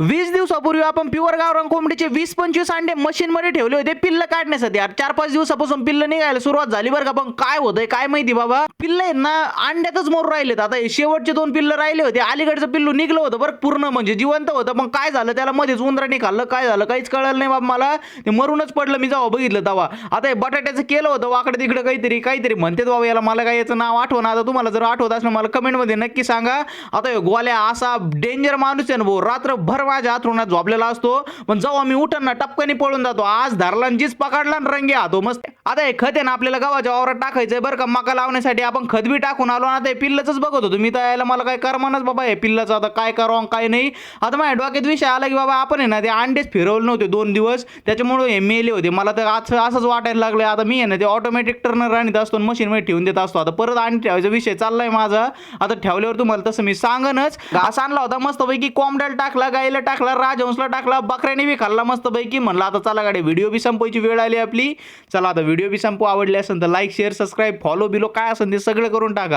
वीस दिवसापूर्वी आपण प्युअर गावरान कोंबडीचे वीस पंचवीस अंडे मशीनमध्ये ठेवले होते. पिल्ल काढण्यासाठी. यार चार पाच दिवसापासून पिल्ल निघायला सुरुवात झाली बरं का. पण काय होतंय काय माहिती बाबा? पिल्ल आहेत ना अंड्यातच मोर राहिलेत. आता हे शेवटचे दोन पिल्ल राहिले होते. अलीकडचं पिल्लू निघलं होतं बरं पूर्ण म्हणजे जिवंत होतं. पण काय झालं त्याला मध्येच उंदराने खाल्लं. काय झालं काहीच कळलं नाही बाबा मला. ते मरूनच पडलं मी जेव्हा बघितलं तेव्हा. आता हे बटाट्याचं केलं होतं वाकडे तिकडे काहीतरी काहीतरी म्हणतात बाबा याला. मला काय याचं नाव आठवण? आता तुम्हाला जर आठवत असलं मला कमेंटमध्ये नक्की सांगा. आता गोल्या असा डेंजर माणूस आहे ना भाऊ. रात्रभर माझ्या हातरुणात झोपलेला असतो. पण जेव्हा मी उठन ना टपकनी पळून जातो. आज धरला जीच पकडला रंगे हातो. मस्त. आता हे खत आहे ना आपल्याला गावाच्या वावरात टाकायचंय बरं का. मका लावण्यासाठी आपण खत बी टाकून आलो ना आता हे पिल्लच बघत होतो. मी तर यायला मला काय करमानच बाबा हे पिल्लाचं आता काय करावं काय नाही. आता माझ्या डोक्यात विषय आला की बाबा आपण आहे ना ते अंडेच फिरवले नव्हते दोन दिवस. त्याच्यामुळे हे मेले होते. मला तर आज असंच वाटायला लागलं आता मी आहे ना ते ऑटोमॅटिक टर्नर आणत असतो मशीनमध्ये ठेवून देत असतो. आता परत अंडे ठेवायचा विषय चाललाय माझा. आता ठेवल्यावर तुम्हाला तसं मी सांगनच. घास आणला होता मस्तपैकी कोंबड्याला टाकला गाईला टाकला राजहंसला टाकला बकऱ्याने बी खाल्ला मस्तपैकी. म्हणलं आता चला गाडी व्हिडिओ बी संपवायची वेळ आली आपली. चला आता व्हिडिओ बी संपू आवडले असेल तर like share subscribe follow below काय असेल ते सगळं करून टाका.